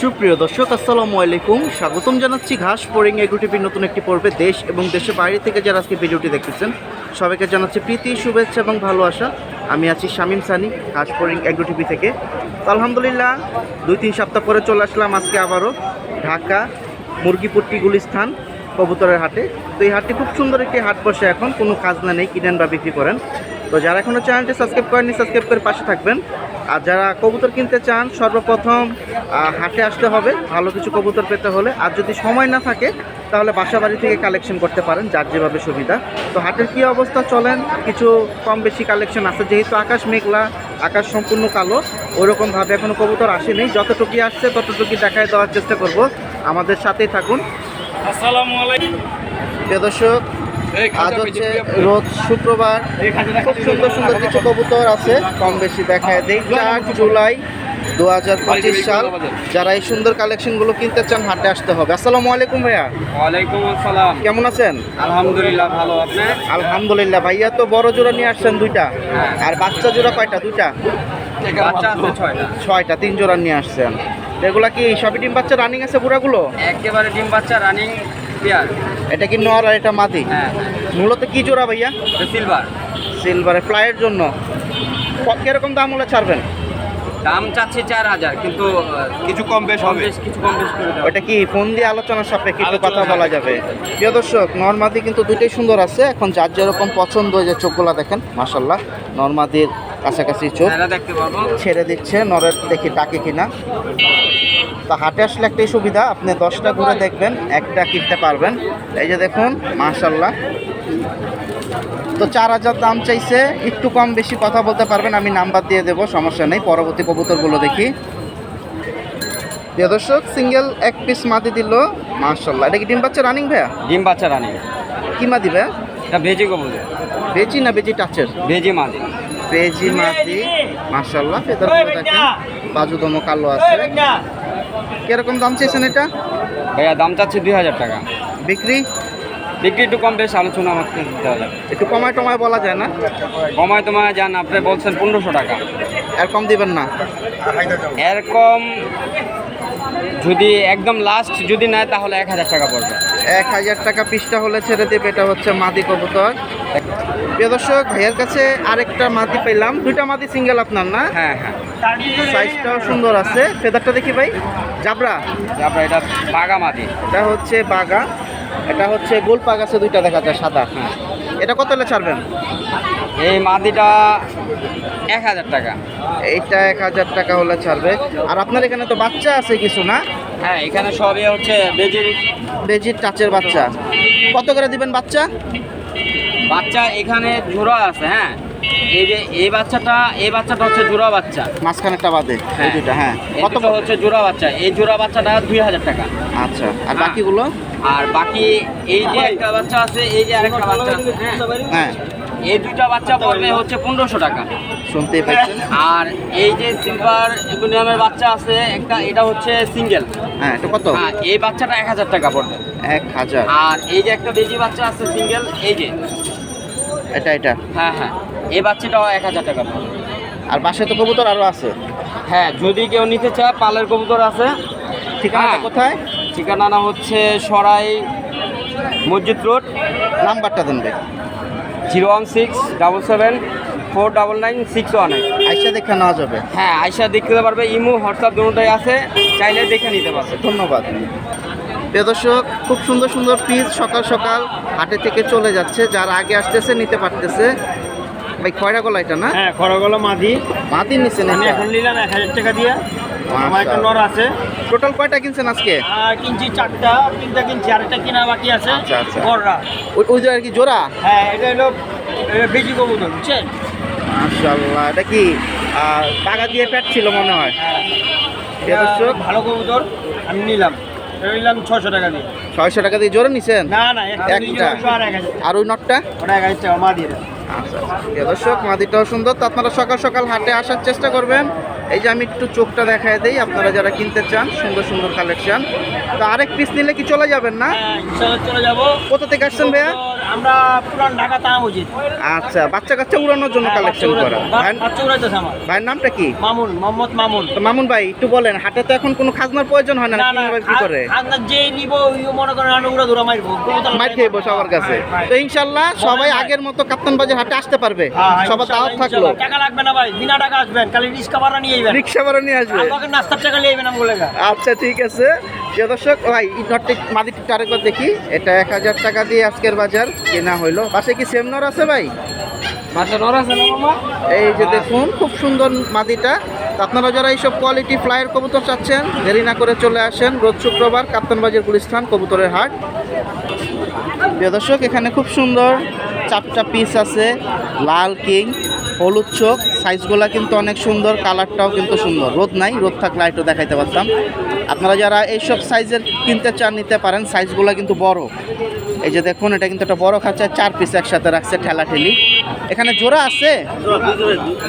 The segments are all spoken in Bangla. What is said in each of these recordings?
সুপ্রিয় দর্শক, আসসালামু আলাইকুম। স্বাগতম জানাচ্ছি ঘাস পোরিং এগ্রোটিভির নতুন একটি পর্বে দেশ এবং দেশের বাইরে থেকে যারা আজকে ভিডিওটি দেখতেছেন, সবাইকে জানাচ্ছি প্রীতি, শুভেচ্ছা এবং ভালোবাসা আমি আছি শামীম সানি, ঘাস পোরিং এগ্রোটিভি থেকে। আলহামদুলিল্লাহ, দুই তিন সপ্তাহ পরে চলে আসলাম আজকে আবারও ঢাকা মুরগিপট্টি গুলিস্থান কবুতরের হাটে। তো এই হাটটি খুব সুন্দর একটি হাট বসে এখন, কোনো খাজনা নেই, কিনেন বা বিক্রি করেন। তো যারা এখনও চ্যানেলটি সাবস্ক্রাইব করেননি সাবস্ক্রাইব করে পাশে থাকবেন। আর যারা কবুতর কিনতে চান সর্বপ্রথম হাটে আসতে হবে ভালো কিছু কবুতর পেতে হলে। আর যদি সময় না থাকে তাহলে বাসা বাড়ি থেকে কালেকশন করতে পারেন যার যেভাবে সুবিধা। তো হাটের কী অবস্থা চলেন কিছু কম বেশি কালেকশন আছে যেহেতু আকাশ মেঘলা আকাশ সম্পূর্ণ কালো ওরকমভাবে এখনও কবুতর আসেনি। যতটুকুই আসছে ততটুকুই দেখায় দেওয়ার চেষ্টা করব। আমাদের সাথেই থাকুন। আসসালামু আলাইকুম। প্রিয় দর্শক আজ হচ্ছে রোজ শুক্রবার খুব সুন্দর সুন্দর কিছু কবুতর আছে কম বেশি দেখায় দেই। চার জুলাই দু হাজার পঁচিশ সাল। যারা এই সুন্দর কালেকশনগুলো কিনতে চান হাটে আসতে হবে। আসসালামু আলাইকুম ভাইয়া। ওয়ালাইকুম আসসালাম। কেমন আছেন? আলহামদুলিল্লাহ ভালো। আপনি? আলহামদুলিল্লাহ। ভাইয়া তো বড় জোড়া নিয়ে আসছেন দুইটা। আর বাচ্চা জোড়া কয়টা? দুইটা? ছয়টা। ছয়টা তিন জোড়া নিয়ে আসছেন। এগুলা কি সবই ডিম বাচ্চা রানিং আছে বুড়াগুলো একেবারে ডিম বাচ্চা রানিং পেয়ার। এটা কি নর আর এটা মাদি হ্যাঁ। মূলত কি জোড়া ভাইয়া? সিলভার সিলভারে ফ্লাইয়ের জন্য। ক- কীরকম দাম হলে ছাড়বেন? দাম চাচ্ছি চার হাজার কিন্তু কিছু কম বেশ কম হবে বেশ কিছু কম বেশ করে ওটা কি ফোন দিয়ে আলোচনা সাপেক্ষে আলোচনা কথা বলা যাবে? প্রিয় দর্শক নর্মাদি কিন্তু দুটোই সুন্দর আছে। এখন যার যেরকম পছন্দ যে চোখগুলা দেখেন মাসাল্লাহ নর্মাদির কাছাকাছি চোখ। ছেড়ে দিচ্ছে নরের দেখি ডাকে কিনা। তা হাটে আসলে একটাই সুবিধা আপনি দশটা ঘুরে দেখবেন একটা কিনতে পারবেন। এই যে দেখুন মাশাল্লাহ তো চার হাজার দাম চাইছে একটু কম বেশি কথা বলতে পারবেন আমি নাম্বার দিয়ে দেবো সমস্যা নেই পরবর্তী কবুতরগুলো দেখি। প্রিয় দর্শক সিঙ্গেল এক পিস মাদি দিল মাশাল্লাহ এটা কি ডিম বাচ্চা রানিং ভাইয়া? ডিম বাচ্চা রানিং কি মাদি ভাইয়া? এটা ভেজি কবুল বেজি না বেজি টাচের ভেজি মাদি। বেজি মাদি মাশাল্লাহ ফেদার করে দেখেন বাজুদম কালো আছে। কীরকম দাম চেয়েছেন এটা? ভাইয়া দাম চাচ্ছে দুই হাজার টাকা। বিক্রি? বিক্রি একটু কম বেশ আলোচনা আমাকে দিতে হবে একটু কমায় টমায় বলা যায় না? কমায় তোমায় যান আপনি বলছেন পনেরোশো টাকা। আর কম দিবেন না? এরকম যদি একদম লাস্ট যদি নেয় তাহলে এক হাজার টাকা পড়বে। এক হাজার টাকা পিসটা হলে ছেড়ে দেবে এটা হচ্ছে মাদি কবুতর। প্রিয় দর্শক ভাইয়ের কাছে আরেকটা মাদি পেলাম দুইটা মাদি সিঙ্গেল আপনার না? হ্যাঁ হ্যাঁ। সাইজটাও সুন্দর আছে। ফেদারটা দেখি ভাই। জাবরা? তারপরে এটা বাগা মাটি এটা হচ্ছে বাগা। এটা হচ্ছে গোল পাগ আছে দুইটা দেখা যায় সাদা। হ্যাঁ। এটা কত হলে ছাড়বেন? এই মাদিটা এক হাজার টাকা। এইটা এক হাজার টাকা হলে ছাড়বে। আর আপনার এখানে তো বাচ্চা আছে কিছু না? হ্যাঁ এখানে সবই হচ্ছে বেজির বেজির টাচের বাচ্চা। কত করে দিবেন বাচ্চা? বাচ্চা এখানে জোড়া আছে হ্যাঁ। এই যে এই বাচ্চাটা এই বাচ্চাটা হচ্ছে জোড়া বাচ্চা। মাঝখানেরটা বাদে এই হ্যাঁ। হ্যাঁ। কত হচ্ছে জোড়া বাচ্চা এই জোড়া বাচ্চাটা দুই হাজার টাকা। আচ্ছা আর হ্যাঁ। বাকিগুলো? আর বাকি এই যে একটা বাচ্চা আছে এই যে আরেকটা বাচ্চা আছে হ্যাঁ। হ্যাঁ। এই দুইটা বাচ্চা পড়বে হচ্ছে পনেরোশো টাকা। শুনতেই পাচ্ছেন। আর এই যে সিলভার ইকুনিয়ামের বাচ্চা আছে একটা এটা হচ্ছে সিঙ্গেল। হ্যাঁ এটা কত? হ্যাঁ এই বাচ্চাটা এক হাজার টাকা পড়বে। এক হাজার। আর এই যে একটা বেজি বাচ্চা আছে সিঙ্গেল এই যে। এটা এটা? হ্যাঁ হ্যাঁ এই বাচ্চাটাও এক হাজার টাকা পড়বে। আর বাসায় তো কবুতর আরও আছে। হ্যাঁ যদি কেউ নিতে চায় পালের কবুতর আছে। ঠিকানাটা হ্যাঁ। কোথায়? ঠিকানা হচ্ছে সরাই মসজিদ রোড। নাম্বারটা দেন ভাই। Zero one six double seven four double nine six one eight. আইসা দেখে নেওয়া যাবে। হ্যাঁ আইসা দেখতে পারবে ইমো হোয়াটসঅ্যাপ দুটোই আছে চাইলে দেখে নিতে পারবে। ধন্যবাদ। প্রিয় দর্শক খুব সুন্দর সুন্দর পিস সকাল সকাল হাটে থেকে চলে যাচ্ছে যারা আগে আসতেছে নিতে পারতেছে। ভাই খয়রা গলা এটা না? হ্যাঁ খয়রা গলা মাদি। মাতি নিচ্ছেন আমি এখন নিলাম এক হাজার টাকা দিয়ে। একটা নর আছে। টোটাল কয়টা কিনছেন আজকে? কিনছি চারটা তিনটা কিনছি আরেকটা কিনা বাকি আছে। আচ্ছা, আচ্ছা। ওই যে আর কি জোড়া? হ্যাঁ এটা হলো বেশি কবুতর বুঝছেন? মাশাআল্লাহ এটা কি টাকা দিয়ে প্যাট ছিল মনে হয়? দর্শক। ভালো কবুতর আমি নিলাম। নিলাম ছশো টাকা দিয়ে। ছয়শো টাকা দিয়ে জোড়া নিছেন? না না একটা আর ওই নটটা? ওটা এক হাজার টাকা মা দিয়ে দেন। আচ্ছা আচ্ছা। প্রিয় দর্শক মাদিটাও সুন্দর। তো আপনারা সকাল সকাল হাটে আসার চেষ্টা করবেন। এই যে আমি একটু চোখটা দেখায় দেই আপনারা যারা কিনতে চান সুন্দর সুন্দর কালেকশন তো আরেক পিস নিলে কি চলে যাবেন না? হ্যাঁ চলে যাব। কোথা থেকে আসছেন ভাইয়া? আমরা পুরান ঢাকা উচিত আচ্ছা বাচ্চা কাচ্চা উড়ানোর জন্য কালেকশন করা। উড়াইতেছে আমার। ভাইয়ের নামটা কি? মামুন মোহাম্মদ মামুন। তো মামুন ভাই একটু বলেন হাটে তো এখন কোনো খাজনার প্রয়োজন হয় না কি করে? আপনার যে নিব মনে করেন আমি উড়া ধরা মারবো কবুতর মাইর খেয়ে বসে আমার কাছে। তো ইনশাল্লাহ সবাই আগের মতো কাপ্তান বাজার হাটে আসতে পারবে। হ্যাঁ, হ্যাঁ, সবার দাওয়াত থাকল। টাকা লাগবে না ভাই বিনা টাকা আসবেন খালি রিক্সা ভাড়া নিয়ে যাবেন রিক্সা ভাড়া নিয়ে আসবে। আমাকে নাস্তার টাকা নিয়ে যাবেন আমগুলো আচ্ছা ঠিক আছে। দর্শক ভাই নটটি মাদিটি আরেকবার দেখি। এটা এক হাজার টাকা দিয়ে আজকের বাজার। কেনা হইল। পাশে কি সেম নর আছে ভাই? বাচ্চা নর আছে না মামা? এই যে দেখুন খুব সুন্দর মাদিটা। আপনারা যারা এইসব কোয়ালিটি ফ্লাইয়ের কবুতর চাচ্ছেন দেরি না করে চলে আসেন। রোজ শুক্রবার কাপ্তানবাজার গুলিস্থান কবুতরের হাট। প্রিয় দর্শক এখানে খুব সুন্দর চারটা পিস আছে। লাল কিং হলুদ চোখ। সাইজগুলা কিন্তু অনেক সুন্দর কালারটাও কিন্তু সুন্দর। রোদ নাই রোদ থাকলে একটু দেখাইতে পারতাম। আপনারা যারা এইসব সাইজের কিনতে চান, নিতে পারেন, সাইজগুলো কিন্তু বড়। এই যে দেখুন, এটা কিন্তু একটা বড় খাঁচা, চার পিস একসাথে রাখছে ঠেলা ঠেলি এখানে জোড়া আছে?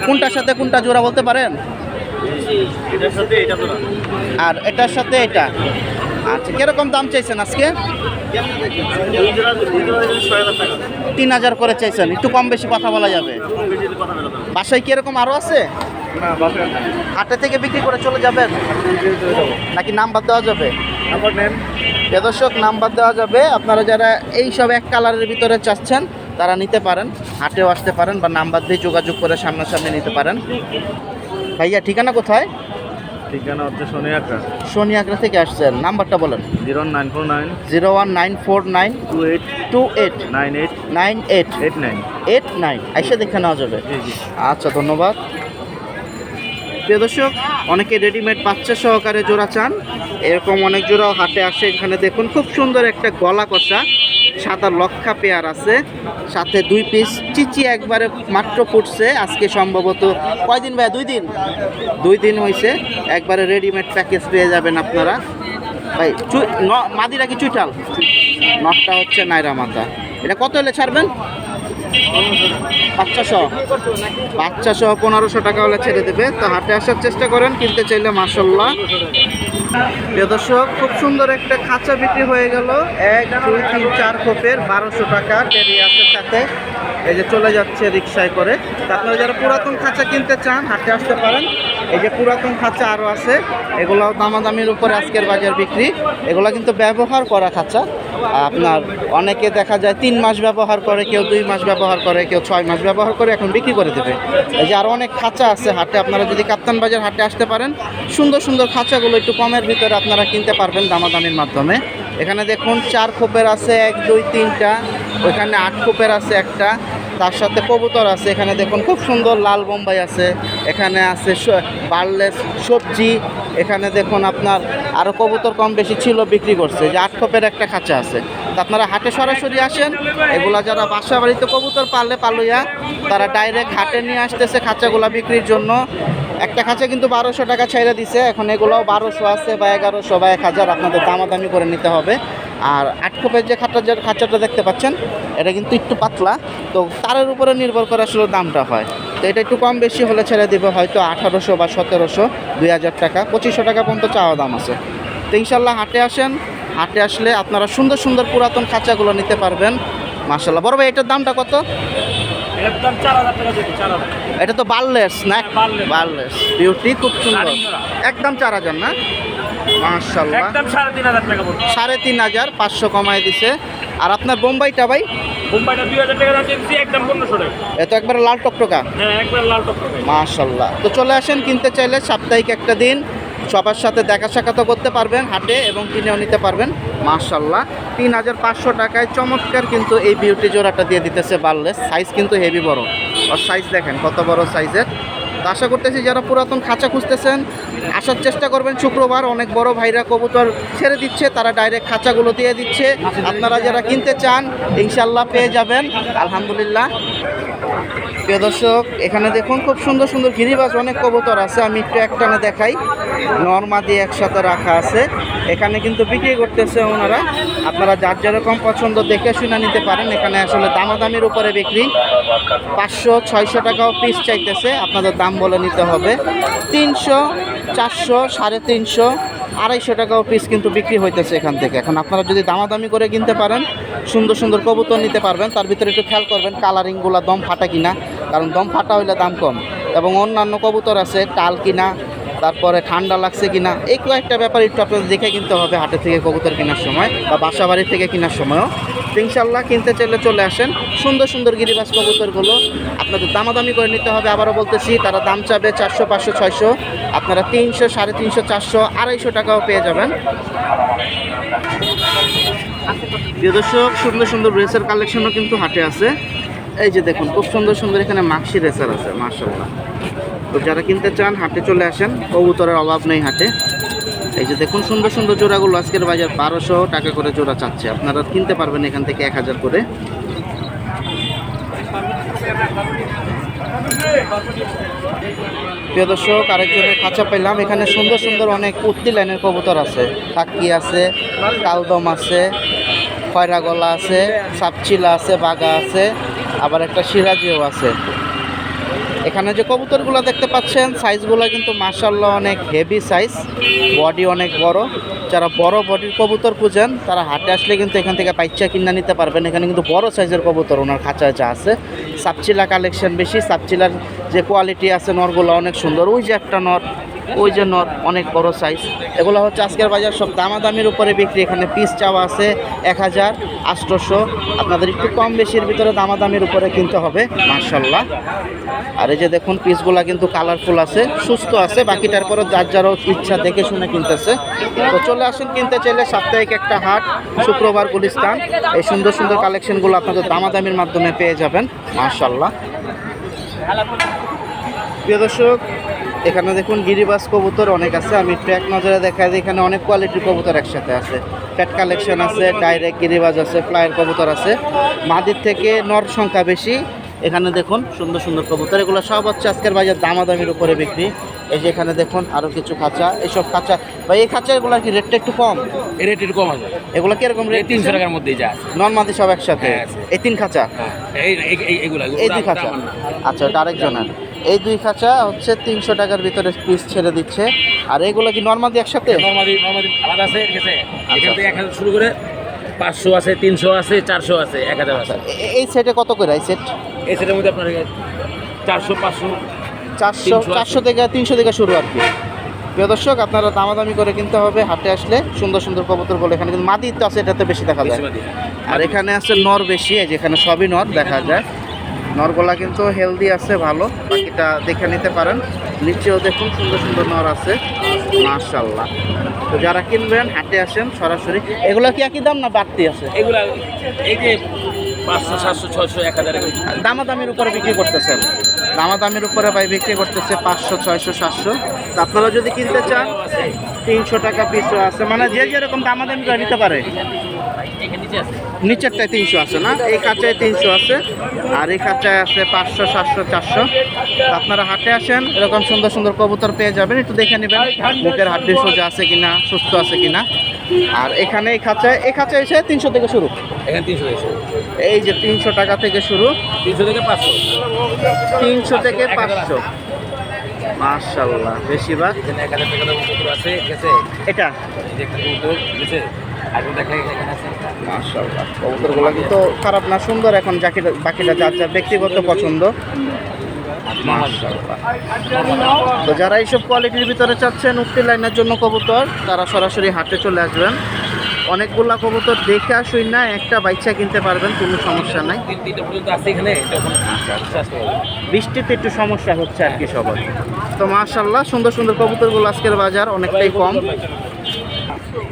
কোনটার সাথে কোনটা জোড়া বলতে পারেন? আর এটার সাথে এটা? আচ্ছা কীরকম দাম চাইছেন আজকে? তিন হাজার করে চাইছেন, একটু কম বেশি কথা বলা যাবে। বাসায় কীরকম আরও আছে? হাটে থেকে বিক্রি করে চলে যাবেন? নাকি নাম্বার দেওয়া যাবে? দর্শক নাম্বার দেওয়া যাবে। আপনারা যারা এই সব এক কালারের ভিতরে চাচ্ছেন তারা নিতে পারেন। হাটেও আসতে পারেন বা নাম্বার দিয়ে যোগাযোগ করে সামনাসামনি নিতে পারেন। ভাইয়া ঠিকানা কোথায়? ঠিকানা হচ্ছে শনি আঁকা সোনি আগ্রা থেকে আসছেন। নাম্বারটা বলেন। Zero nine four nine. Zero one nine four nine. Two eight. Two eight. Nine eight. Nine eight. Eight nine. Eight nine. এসে দেখে নেওয়া যাবে। আচ্ছা ধন্যবাদ। প্রিয় দর্শক, অনেকে রেডিমেড বাচ্চা সহকারে জোড়া চান। এরকম অনেক জোড়াও হাটে আসে। এখানে দেখুন, খুব সুন্দর একটা গলা কষা, সাদা লক্ষা পেয়ার আছে। সাথে দুই পিস চিচি একবারে মাত্র ফুটছে। আজকে সম্ভবত কয়দিন ভাই? দুই দিন? দুই দিন হয়েছে একবারে রেডিমেড প্যাকেজ পেয়ে যাবেন আপনারা। ভাই মাদিরা কি চুইটাল নটটা হচ্ছে নাইরা মাথা এটা কত হলে ছাড়বেন? বাচ্চা সহ বাচ্চা সহ পনেরোশো টাকা হলে ছেড়ে দেবে। তো হাটে আসার চেষ্টা করেন, কিনতে চাইলে মাসাল্লাহ প্রিয় দর্শক, খুব সুন্দর একটা খাঁচা বিক্রি হয়ে গেল। এক, দুই, তিন, চার খোপের বারোশো টাকা আছে সাথে। এই যে চলে যাচ্ছে রিক্সায় করে। আপনারা যারা পুরাতন খাঁচা কিনতে চান, হাটে আসতে পারেন। এই যে পুরাতন খাঁচা আরও আছে, এগুলো দামাদামির উপরে আজকের বাজার বিক্রি। এগুলো কিন্তু ব্যবহার করা খাঁচা। আপনার অনেকে দেখা যায় তিন মাস ব্যবহার করে, কেউ দুই মাস ব্যবহার করে, কেউ ছয় মাস ব্যবহার করে এখন বিক্রি করে দেবে। এই যে আরও অনেক খাঁচা আছে হাটে, আপনারা যদি কাপ্তান বাজার হাটে আসতে পারেন, সুন্দর সুন্দর খাঁচাগুলো একটু কমের ভিতরে আপনারা কিনতে পারবেন দামাদামির মাধ্যমে। এখানে দেখুন চার খোপের আছে, এক, দুই, তিনটা। ওইখানে আট খোপের আছে একটা। তার সাথে কবুতর আছে, এখানে দেখুন খুব সুন্দর লাল বোম্বাই আছে, এখানে আছে বার্লেস সবজি, এখানে দেখুন আপনার আরও কবুতর কম বেশি ছিল, বিক্রি করছে। যে আট খোপের একটা খাঁচা আছে। তা আপনারা হাটে সরাসরি আসেন, এগুলা যারা বাসা বাড়িতে কবুতর পারলে পালুয়া তারা ডাইরেক্ট হাটে নিয়ে আসতেছে খাঁচাগুলা বিক্রির জন্য। একটা খাঁচা কিন্তু বারোশো টাকা ছেড়ে দিছে, এখন এগুলোও বারোশো আছে বা এগারোশো বা এক হাজার আপনাদের দামাদামি করে নিতে হবে। আর আট খোপের যে খাঁচা যে খাঁচাটা দেখতে পাচ্ছেন, এটা কিন্তু একটু পাতলা, তো তারের উপরে নির্ভর করে আসলে দামটা হয়। তো এটা একটু কম বেশি হলে ছেড়ে দেবে হয়তো আঠারোশো বা সতেরোশো, দুই হাজার টাকা, পঁচিশশো টাকা পর্যন্ত চাওয়া দাম আছে। তো ইনশাল্লাহ হাটে আসেন, হাটে আসলে আপনারা সুন্দর সুন্দর পুরাতন খাঁচাগুলো নিতে পারবেন। মার্শাল্লাহ বড় ভাই, এটার দামটা কত? এটা তো বার্লেস না? Barless। বার্লেস। বিউটি খুব সুন্দর। একদম চার হাজার না? মার্শাল্লাহ একদম সাড়ে তিন হাজার টাকা সাড়ে তিন হাজার পাঁচশো কমায় দিছে। আর আপনার বোম্বাইটা ভাই? মুম্বাইটা দুই হাজার টাকা দিচ্ছি একদম পনেরোশো টাকা। এ তো একবারে লাল টকটকা। হ্যাঁ একবার লাল টপ টাকা মাশাল্লাহ তো চলে আসেন কিনতে চাইলে সাপ্তাহিক একটা দিন। সবার সাথে দেখা সাক্ষাৎ করতে পারবেন হাটে এবং কিনেও নিতে পারবেন। মাশাল্লাহ তিন হাজার পাঁচশো টাকায় চমৎকার কিন্তু এই বিউটি জোড়াটা দিয়ে দিতেছে বার্লেস। সাইজ কিন্তু হেভি বড়। আর সাইজ দেখেন কত বড় সাইজের। তো আশা করতেছি যারা পুরাতন খাঁচা খুঁজতেছেন, আসার চেষ্টা করবেন শুক্রবার। অনেক বড় ভাইরা কবুতর ছেড়ে দিচ্ছে, তারা ডাইরেক্ট খাঁচাগুলো দিয়ে দিচ্ছে। আপনারা যারা কিনতে চান ইনশাল্লাহ পেয়ে যাবেন। আলহামদুলিল্লাহ। প্রিয় দর্শক, এখানে দেখুন খুব সুন্দর সুন্দর গিরিবাজ, অনেক কবুতর আছে, আমি একটু একটানে দেখাই। নর্মা দিয়ে একসাথে রাখা আছে। এখানে কিন্তু বিক্রি করতেছে ওনারা। আপনারা যার যেরকম পছন্দ দেখে শুনে নিতে পারেন, এখানে আসলে দামাদামির উপরে বিক্রি। পাঁচশো, ছয়শো টাকাও পিস চাইতেছে, আপনাদের দাম বলে নিতে হবে। তিনশো, চারশো, সাড়ে তিনশো, আড়াইশো টাকাও পিস কিন্তু বিক্রি হইতেছে এখান থেকে। এখন আপনারা যদি দামাদামি করে কিনতে পারেন, সুন্দর সুন্দর কবুতর নিতে পারবেন। তার ভিতরে একটু খেয়াল করবেন কালারিংগুলো দম ফাটা কিনা, কারণ দম ফাটা হইলে দাম কম। এবং অন্যান্য কবুতর আছে, টাল কিনা তারপরে ঠান্ডা লাগছে কিনা, এই কয়েকটা ব্যাপার একটু আপনাদের দেখে কিনতে হবে হাটে থেকে কবুতর কেনার সময় বা বাসা বাড়ি থেকে কেনার সময়ও। ইনশাল্লাহ কিনতে চাইলে চলে আসেন। সুন্দর সুন্দর গিরিবাস কবুতরগুলো আপনাদের দামাদামি করে নিতে হবে। আবারও বলতেছি, তারা দাম চাবে চারশো, পাঁচশো, ছয়শো। আপনারা তিনশো, সাড়ে তিনশো, চারশো, আড়াইশো টাকাও পেয়ে যাবেন। দর্শক, সুন্দর সুন্দর রেসার কালেকশনও কিন্তু হাটে আছে। এই যে দেখুন, খুব সুন্দর সুন্দর এখানে মাক্সি রেসার আছে মার্শাল্লাহ তো যারা কিনতে চান, হাটে চলে আসেন। কবুতরের অভাব নেই হাটে। এই যে দেখুন, সুন্দর সুন্দর জোড়াগুলো আজকের বাজার বারোশো টাকা করে জোড়া চাচ্ছে। আপনারা কিনতে পারবেন এখান থেকে এক হাজার করে। প্রিয় দর্শক, আরেকজনের খাঁচা পেলাম এখানে সুন্দর সুন্দর অনেক উত্তি লাইনের কবুতর আছে। কাকি আছে, কালদম আছে খয়রা গলা আছে, সাপচিলা আছে, বাগা আছে, আবার একটা সিরাজিও আছে। এখানে যে কবুতরগুলো দেখতে পাচ্ছেন সাইজগুলো কিন্তু মার্শাল্লাহ অনেক হেভি সাইজ বডি অনেক বড়। যারা বড় বডির কবুতর খুঁজেন, তারা হাটে আসলে কিন্তু এখান থেকে পাইচা কিনা নিতে পারবেন। এখানে কিন্তু বড় সাইজের কবুতর ওনার খাঁচায় যা আছে। সাপচিলা কালেকশন বেশি, সাপচিলার যে কোয়ালিটি আছে নরগুলো অনেক সুন্দর। ওই যে একটা নর, ওই যে নর অনেক বড় সাইজ এগুলো হচ্ছে আজকের বাজার সব দামাদামির উপরে বিক্রি। এখানে পিস চাওয়া আছে এক হাজার আটশোশো। আপনাদের একটু কম বেশির ভিতরে দামাদামির উপরে কিনতে হবে মার্শাল্লাহ আর এই যে দেখুন পিসগুলা কিন্তু কালারফুল আছে, সুস্থ আছে। বাকিটার পরে যার যারও ইচ্ছা দেখে শুনে কিনতেছে। তো চলে আসুন, কিনতে চাইলে সাপ্তাহিক একটা হাট, শুক্রবার গুলিস্তান। এই সুন্দর সুন্দর কালেকশনগুলো আপনাদের দামাদামির মাধ্যমে পেয়ে যাবেন মার্শাল্লাহ প্রিয় দর্শক, এখানে দেখুন গিরিবাস কবুতর অনেক আছে। আমি ট্র্যাক নজরে দেখা যায় এখানে অনেক কোয়ালিটির কবুতর একসাথে আছে। প্যাট কালেকশন আছে ডাইরেক্ট গিরিবাজ আছে ফ্লাইয়ের কবুতর আছে। মাদির থেকে নর সংখ্যা বেশি এখানে দেখুন সুন্দর সুন্দর কবুতর। এগুলো সব হচ্ছে আজকের বাজার দামাদামির উপরে বিক্রি। এই যে এখানে দেখুন আরও কিছু খাঁচা। এইসব খাঁচা বা এই খাঁচাগুলোর কি রেটটা একটু কম? রেট একটু কম আছে। এগুলো কীরকম রেট তিনশো টাকার মধ্যেই যা আছে। নন মাদি সব একসাথে? হ্যাঁ। এই তিন খাঁচা? এই এই- দুই খাঁচা? আচ্ছা ওটা আরেকজনের। এই দুই খাঁচা হচ্ছে তিনশো টাকার ভিতরে পিস ছেড়ে দিচ্ছে। আর এগুলো কি নর্মালি একসাথে? নর্মালি নর্মালি আলাদা আছে ঠিক আছে? আচ্ছা, এখান থেকে এক হাজার শুরু করে পাঁচশো আছে তিনশো আছে চারশো আছে এক হাজার আছে। এই সেটে কত করে এই সেট এই সেটের মধ্যে আপনার চারশো পাঁচশো চারশো চারশো থেকে তিনশো থেকে শুরু আর কি। প্রিয় দর্শক আপনারা দামাদামি করে কিনতে হবে হাটে আসলে সুন্দর সুন্দর কবুতর বলে এখানে কিন্তু মাদি তো আছে এটাতে বেশি দেখা যায়। আর এখানে আছে নর বেশি যেখানে সবই নর দেখা যায়। নরগুলা কিন্তু হেলদি আছে ভালো। বাকিটা দেখে নিতে পারেন। নিচেও দেখুন সুন্দর সুন্দর নর আছে। মাশাল্লাহ তো যারা কিনবেন হাটে আসেন সরাসরি। এগুলো কি একই দাম না বাড়তি আছে? এগুলা এই যে পাঁচশো সাতশো ছয়শো এক হাজার। দামাদামির উপরে বিক্রি করতেছেন। দামাদামির উপরে ভাই বিক্রি করতেছে পাঁচশো ছয়শো সাতশো। আপনারা যদি কিনতে চান তিনশো টাকা পিসও আছে। মানে যে যেরকম দামাদামি করে নিতে পারে। নিচেরটায় তিনশো আছে না? এই খাঁচায় তিনশো আছে। আর এই খাঁচায় আছে পাঁচশো সাতশো চারশো। আপনারা হাটে আসেন এরকম সুন্দর সুন্দর কবুতর পেয়ে যাবেন। একটু দেখে নেবেন মুখের হাড্ডি সোজা আছে কিনা সুস্থ আছে কিনা। আর এখানে এই খাঁচায় এই খাঁচায় এসে তিনশো থেকে শুরু। এখানে তিনশো। এই যে তিনশো টাকা থেকে শুরু। তিনশো থেকে পাঁচশো। তিনশো থেকে পাঁচশো। মার্শাল্লাহ বেশিরভাগ এক হাজার টাকা আছে এটা? খারাপ না, সুন্দর এখন জাকিটা বাকিটা যার যার ব্যক্তিগত পছন্দ। তো যারা এইসব কোয়ালিটির ভিতরে চাচ্ছেন উক্তি লাইনের জন্য কবুতর, তারা সরাসরি হাটে চলে আসবেন। অনেকগুলা কবুতর দেখে আসুই না, একটা বাইচা কিনতে পারবেন, কোনো সমস্যা নাই। বৃষ্টিতে একটু সমস্যা হচ্ছে আর কি সবার। তো মার্শাল্লাহ সুন্দর সুন্দর কবুতরগুলো আজকের বাজার অনেকটাই কম।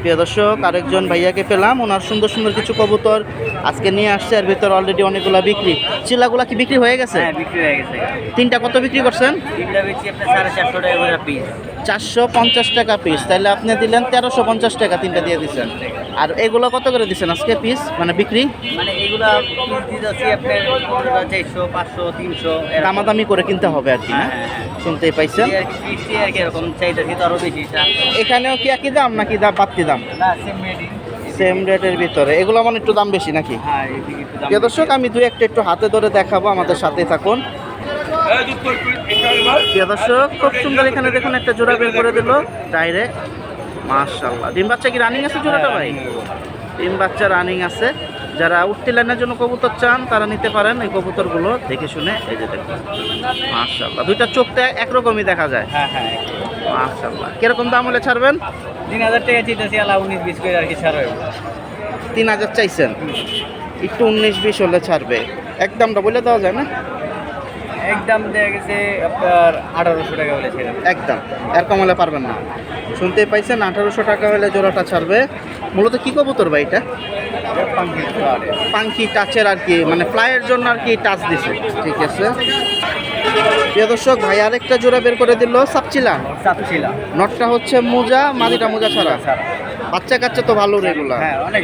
প্রিয় দর্শক আরেকজন ভাইয়াকে পেলাম। ওনার সুন্দর সুন্দর কিছু কবুতর আজকে নিয়ে আসছে আর ভিতর অলরেডি অনেকগুলা বিক্রি। চিলাগুলা কি বিক্রি হয়ে গেছে? হ্যাঁ বিক্রি হয়ে গেছে। তিনটা কত বিক্রি করছেন? চারশো পঞ্চাশ টাকা পিস তাহলে আপনি দিলেন তেরোশো পঞ্চাশ টাকা তিনটা দিয়ে দিচ্ছেন আর এগুলো কত করে দিচ্ছেন আজকে পিস মানে বিক্রি? মানে দামাদামি করে কিনতে হবে আর কি না। শুনতেই পাইছেন। এখানেও কি একই দাম নাকি দাম বাড়তি দাম? সেম রেটের ভিতরে। এগুলো মানে একটু দাম বেশি নাকি? হ্যাঁ প্রিয় দর্শক আমি দুই একটা একটু হাতে ধরে দেখাবো আমাদের সাথে থাকুন। প্রিয় দর্শক খুব সুন্দর এখানে দেখুন একটা জোড়া বের করে দিল। ডাইরেক্ট মাশাল্লাহ ডিম বাচ্চা কি রানিং আছে জোড়াটা ভাই? ডিম বাচ্চা রানিং আছে। যারা উঠতি লাইনের জন্য কবুতর চান তারা নিতে পারেন এই কবুতরগুলো দেখে শুনে এই যে দেখুন। মাশাল্লাহ দুইটা চোখটা একরকমই দেখা যায়। হ্যাঁ হ্যাঁ মাশাল্লাহ কীরকম দাম হলে ছাড়বেন? তিন হাজার টাকা চাইতেছি আলা উনিশ বিশ করে আর কি ছাড়বে। তিন হাজার চাইছেন? একটু উনিশ বিশ হলে ছাড়বে। একদমটা বলে দেওয়া যায় না? একদম দেখা গেছে আপনার আঠারোশো টাকা হলে ছেড়ে একদম। এরকম হলে পারবেন না। শুনতে পাইছেন আঠারোশো টাকা হলে জোড়াটা ছাড়বে। মূলত কি কবুতর ভাই এটা? পাঙ্কি টাচের আর কি মানে ফ্লাইয়ের জন্য আর কি টাচ দিছে। ঠিক আছে। প্রিয় দর্শক ভাই আরেকটা জোড়া বের করে দিল সাপচিলা। চাপছিলাম নটটা হচ্ছে মোজা মাদিটা মোজা ছাড়া। বাচ্চা কাচ্চা তো ভালো রেগুলার হ্যাঁ অনেক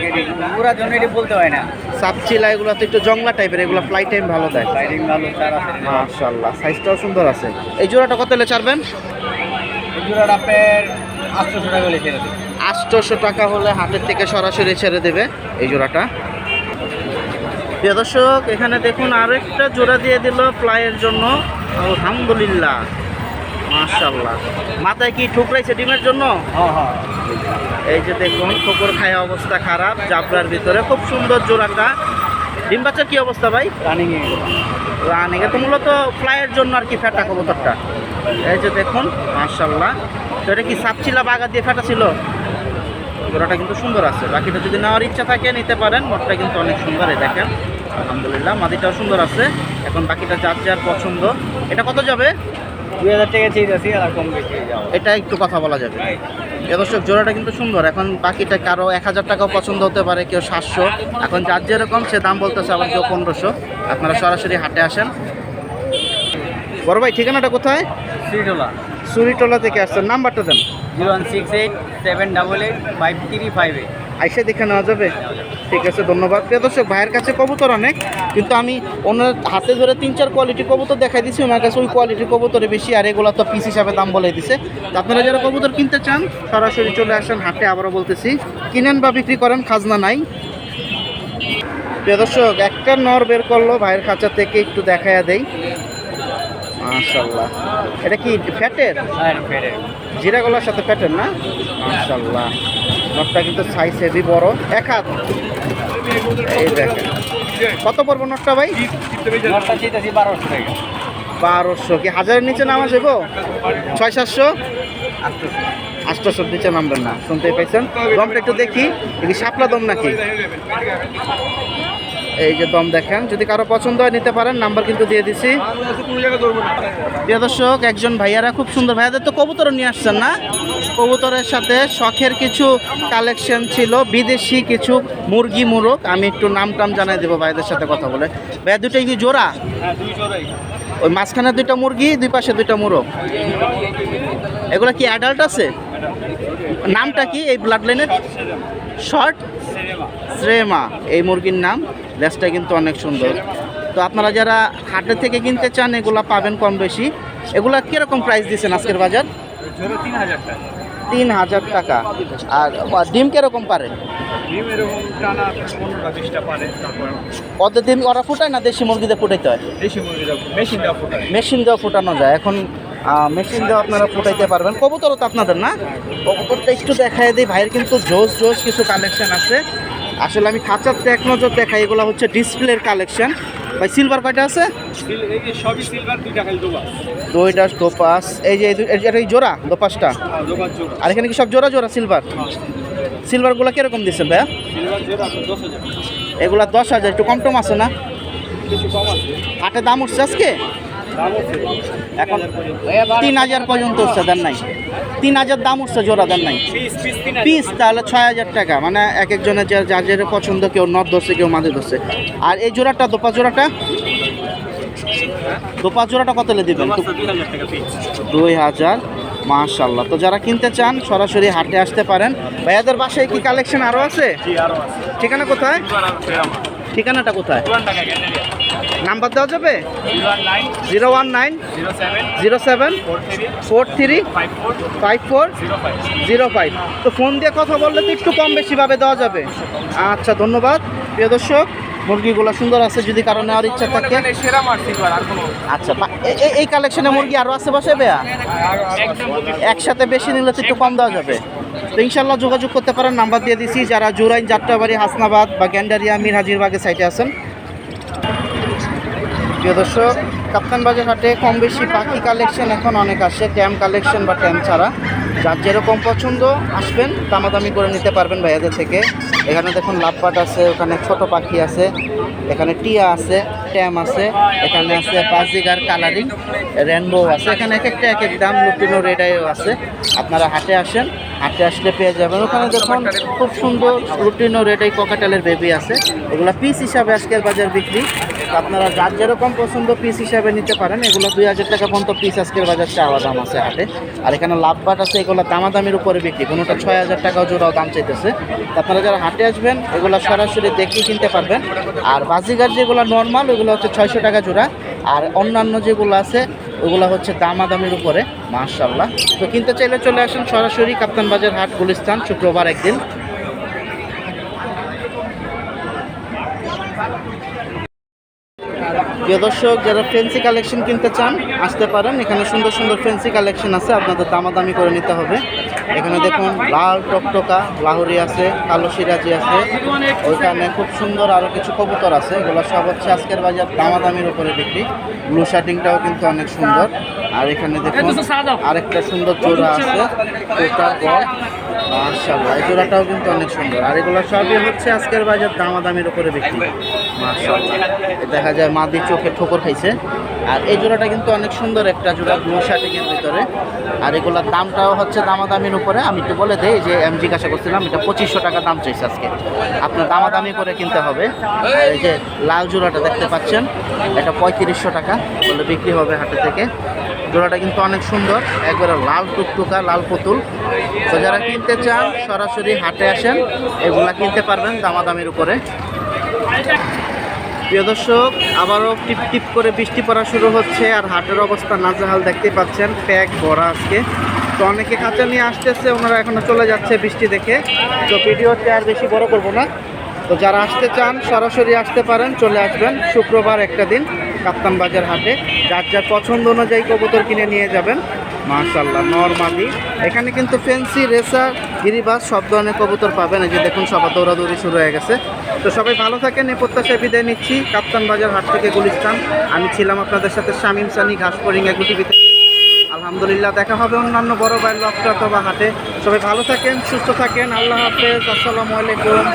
পুরা জন্য এটি বলতে হয় না। সাপচিলা এগুলো তো একটু জংলা টাইপের এগুলো ফ্লাই টাইম ভালো দেয়। বাইরিং ভালো চার মাশাল্লাহ সাইজটাও সুন্দর আছে। এই জোড়াটা কত হলে ছাড়বেন? আপনার আটশোশো টাকা হলে হাতের থেকে সরাসরি ছেড়ে দেবে এই জোড়াটা। প্রিয় দর্শক এখানে দেখুন আরেকটা জোড়া দিয়ে দিল প্লাইয়ের জন্য। আলহামদুলিল্লাহ। মাশাল্লাহ মাথায় কি ঠুকরাইছে ডিমের জন্য? হ্যাঁ হ্যাঁ। এই যে দেখুন ঠোকর খায় অবস্থা খারাপ জাবরার ভিতরে খুব সুন্দর জোড়াটা। ডিম বাচ্চার কি অবস্থা ভাই? রানিং রানিং তো মূলত ফ্লাইয়ের জন্য আর কি ফ্যাটা কবুতরটা। এই যে দেখুন মার্শাল্লাহ তো এটা কি সাপচিলা বাগা দিয়ে ফাটা ছিল? জোড়াটা কিন্তু সুন্দর আছে। বাকিটা যদি নেওয়ার ইচ্ছা থাকে নিতে পারেন। মোটটা কিন্তু অনেক সুন্দর এই দেখেন। আলহামদুলিল্লাহ মাদিটাও সুন্দর আছে। এখন বাকিটা যার যার পছন্দ। এটা কত যাবে? দুই হাজার টাকা চাইতেছি আর কম এটা একটু কথা বলা যাবে। দর্শক জোড়াটা কিন্তু সুন্দর। এখন বাকিটা কারও এক হাজার টাকাও পছন্দ হতে পারে কেউ সাতশো। এখন যার যেরকম সে দাম বলতেছে আবার কেউ পনেরোশো। আপনারা সরাসরি হাটে আসেন। বড় ভাই ঠিকানাটা কোথায়? শ্রীটোলা সুরিটোলা থেকে আসছেন। নাম্বারটা দেন। Zero one six eight seven double eight five three five eight. আইসে দেখে নেওয়া যাবে। ঠিক আছে ধন্যবাদ। প্রিয় দর্শক ভাইয়ের কাছে কবুতর অনেক কিন্তু আমি ওনার হাতে ধরে তিন চার কোয়ালিটি কবুতর দেখাই দিচ্ছি ওনার কাছে ওই কোয়ালিটির কবুতরে বেশি আর এগুলো তো পিস হিসাবে দাম বলে দিছে। আপনারা যারা কবুতর কিনতে চান সরাসরি চলে আসেন হাটে আবারও বলতেছি কিনেন বা বিক্রি করেন খাজনা নাই। প্রিয় দর্শক একটা নর বের করল ভাইয়ের খাঁচা থেকে একটু দেখাইয়া দেই। মাশাল্লাহ এটা কি ফ্যাটের? হ্যাঁ জিরা গলার সাথে প্যাটার্ন না? মাশাল্লাহ নটটা কিন্তু সাইজ হেভি বড়। এক হাত। এই দেখেন। কত পড়ব নটটা ভাই? বারোশো কি হাজারের নিচে নামা যাব ছয় সাতশো আটশোশোর নিচে নামবেন না। শুনতেই পাইছেন? দমটা একটু দেখি। দেখি শাপলা দম নাকি? এই যে দম দেখেন, যদি কারও পছন্দ হয় নিতে পারেন, নাম্বার কিন্তু দিয়ে দিছি। প্রিয় দর্শক, একজন ভাইয়ারা খুব সুন্দর, ভাইয়াদের তো কবুতরও নিয়ে আসছেন না? কবুতরের সাথে শখের কিছু কালেকশন ছিল, বিদেশি কিছু মুরগি, মুরগ। আমি একটু নাম টাম জানাই দেবো ভাইদের সাথে কথা বলে। ভাইয়া দুটোই কি জোড়া? ওই মাঝখানে দুইটা মুরগি, দুই পাশে দুইটা মুরগ। এগুলো কি অ্যাডাল্ট আছে? নামটা কি এই ব্লাড লাইনের শর্ট শ্রেমা, এই মুরগির নাম। লেজটা কিন্তু অনেক সুন্দর। তো আপনারা যারা হাটে থেকে কিনতে চান, এগুলা পাবেন কম বেশি। এগুলা কীরকম প্রাইস দিচ্ছেন আজকের বাজার? তিন হাজার টাকা। আর ডিম কীরকম পারে? ওদের ডিম ওরা ফুটায় না দেশি মুরগিদের ফুটাইতে হয়? মেশিন দেওয়া ফুটানো যায়। এখন মেশিন দেওয়া আপনারা ফুটাইতে পারবেন। কবুতরও তো আপনাদের না? কবুতরটা একটু দেখাই দিই। ভাইয়ের কিন্তু জোস জোস কিছু কালেকশন আছে। আসলে আমি খাঁচাতে এক নজর দেখাই এগুলো হচ্ছে ডিসপ্লের কালেকশন ভাই সিলভার কয়টা আছে? দুইটা দোপাস। এই যে এটা জোড়া দোপাসটা? আর এখানে কি সব জোড়া জোড়া সিলভার সিলভারগুলো কীরকম দিচ্ছেন ভাইয়া? এগুলা দশ হাজার একটু কম টম আছে না? হাটে দাম উঠছে আজকে? এখন তিন হাজার পর্যন্ত উঠছে দেন নাই। তিন হাজার দাম উঠছে জোড়া দেন নাই। পিস তাহলে ছয় হাজার টাকা মানে এক একজনের যার যার যার পছন্দ, কেউ নদ ধরছে, কেউ মাঝে ধরছে। আর এই জোড়াটা, দোপা জোড়াটা? দোপা জোড়াটা কত দিবেন? দুই হাজার মাশাল্লাহ তো যারা কিনতে চান, সরাসরি হাটে আসতে পারেন। ভাইয়াদের বাসায় কি কালেকশন আরও আছে? ঠিকানা কোথায়? ঠিকানাটা কোথায়? নাম্বার দেওয়া যাবে? Zero one nine, zero seven, four three five four, zero five. তো ফোন দিয়ে কথা বললে তো একটু কম বেশিভাবে দেওয়া যাবে। আচ্ছা ধন্যবাদ। প্রিয় দর্শক, মুরগিগুলো সুন্দর আছে, যদি কারও নেওয়ার ইচ্ছা থাকে। আচ্ছা এই কালেকশনে মুরগি আরও আছে বসে বেয়া একসাথে বেশি নিলে তো একটু কম দেওয়া যাবে। তো ইনশাল্লাহ যোগাযোগ করতে পারেন। নাম্বার দিয়ে দিছি, যারা জুরাইন, যাত্রাবাড়ি, হাসনাবাদ বা গ্যান্ডারিয়া মির হাজিরবাগের সাইটে আছেন প্রিয় দর্শক, কাপ্তান বাজার হাটে কম বেশি পাখি কালেকশন এখন অনেক আসে ট্যাম কালেকশন বা ট্যাম ছাড়া। যার যেরকম পছন্দ, আসবেন, দামাদামি করে নিতে পারবেন ভাইয়াদের থেকে। এখানে দেখুন লাভবাট আছে, ওখানে ছোট পাখি আছে, এখানে টিয়া আছে, ট্যাম আছে, এখানে আছে বাজিগার কালারিং রেনবো আছে, এখানে এক একটা, এক এক দাম লুটিনো রেডাইও আছে। আপনারা হাটে আসেন, হাটে আসলে পেয়ে যাবেন। ওখানে দেখুন খুব সুন্দর লুটিনো রেডাই ককাটেলের বেবি আছে। এগুলো পিস হিসাবে আজকের বাজার বিক্রি। আপনারা যার যেরকম পছন্দ পিস হিসাবে নিতে পারেন, এগুলো দুই হাজার টাকা পর্যন্ত পিস আজকের বাজার চাওয়া দাম আছে হাটে আর এখানে লাভবাট আছে, এগুলো দামাদামির উপরে বিক্রি। কোনোটা ছয় হাজার টাকাও জোড়াও দাম চাইতেছে। আপনারা যারা হাটে আসবেন, এগুলো সরাসরি দেখে কিনতে পারবেন। আর বাজিগার যেগুলো নর্মাল ওগুলো হচ্ছে ছয়শো টাকা জোড়া। আর অন্যান্য যেগুলো আছে, ওগুলো হচ্ছে দামাদামির উপরে মার্শাল্লাহ তো কিনতে চাইলে চলে আসেন সরাসরি কাপ্তান বাজার হাট, গুলিস্তান, শুক্রবার একদিন। প্রিয় দর্শক যারা ফেন্সি কালেকশন কিনতে চান আসতে পারেন। এখানে সুন্দর সুন্দর ফেন্সি কালেকশন আছে আপনাদের দামাদামি করে নিতে হবে। এখানে দেখুন লাল টকটকা লাহোরি আছে কালো সিরাজি আছে। ওইখানে খুব সুন্দর আরও কিছু কবুতর আছে। এগুলো সব হচ্ছে আজকের বাজার দামাদামির উপরে বিক্রি। ব্লু শার্টিংটাও কিন্তু অনেক সুন্দর। আর এখানে দেখুন আরেকটা সুন্দর জোড়া আছে ওটার মার্শাল্লাহ এই জোড়াটাও কিন্তু অনেক সুন্দর। আর এগুলো সবই হচ্ছে আজকের বাজার দামাদামির উপরে বিক্রি। মার্শাল্লাহ দেখা যায় মাদি চোখে ঠোকর খাইছে। আর এই জোড়াটা কিন্তু অনেক সুন্দর একটা জোড়া ব্লু শার্টিংয়ের ভিতরে। আর এগুলোর দামটাও হচ্ছে দামাদামির উপরে। আমি একটু বলে দিই যে এম জিজ্ঞাসা করছিলাম, এটা পঁচিশশো টাকা দাম চাইছে আজকে। আপনার দামাদামি করে কিনতে হবে। এই যে লাল জোড়াটা দেখতে পাচ্ছেন, এটা পঁয়ত্রিশশো টাকা। বলে বিক্রি হবে হাটে থেকে। জোড়াটা কিন্তু অনেক সুন্দর, একবারে লাল টুকটুকা, লাল পুতুল। তো যারা কিনতে চান, সরাসরি হাটে আসেন, এগুলা কিনতে পারবেন দামাদামির উপরে। প্রিয় দর্শক, আবারও টিপ টিপ করে বৃষ্টি পড়া শুরু হচ্ছে আর হাটের অবস্থা নাজেহাল দেখতে পাচ্ছেন, প্যাক ভরা আজকে। তো অনেকে খাঁচা নিয়ে আসতেছে, ওনারা এখনও চলে যাচ্ছে বৃষ্টি দেখে। তো ভিডিওতে আর বেশি বড় করব না। তো যারা আসতে চান, সরাসরি আসতে পারেন, চলে আসবেন, শুক্রবার একটা দিন। কাপ্তান বাজার হাটে। যার যার পছন্দ অনুযায়ী কবুতর কিনে নিয়ে যাবেন মার্শাল্লাহ নরমাদি। এখানে কিন্তু ফেন্সি রেসার গিরিবাস, সব ধরনের কবুতর পাবেন। এই যে দেখুন, সবার দৌড়াদৌড়ি শুরু হয়ে গেছে। তো সবাই ভালো থাকেন এ প্রত্যাশায় বিদায় নিচ্ছি। কাপ্তান বাজার হাট থেকে গুলিস্তান। আমি ছিলাম আপনাদের সাথে শামীম সানি ঘাসপরিং থেকে আলহামদুলিল্লাহ, দেখা হবে অন্যান্য বড় বাইর লক্ষ্য অথবা হাটে। সবাই ভালো থাকেন, সুস্থ থাকেন। আল্লাহ হাফেজ, আসসালামু আলাইকুম।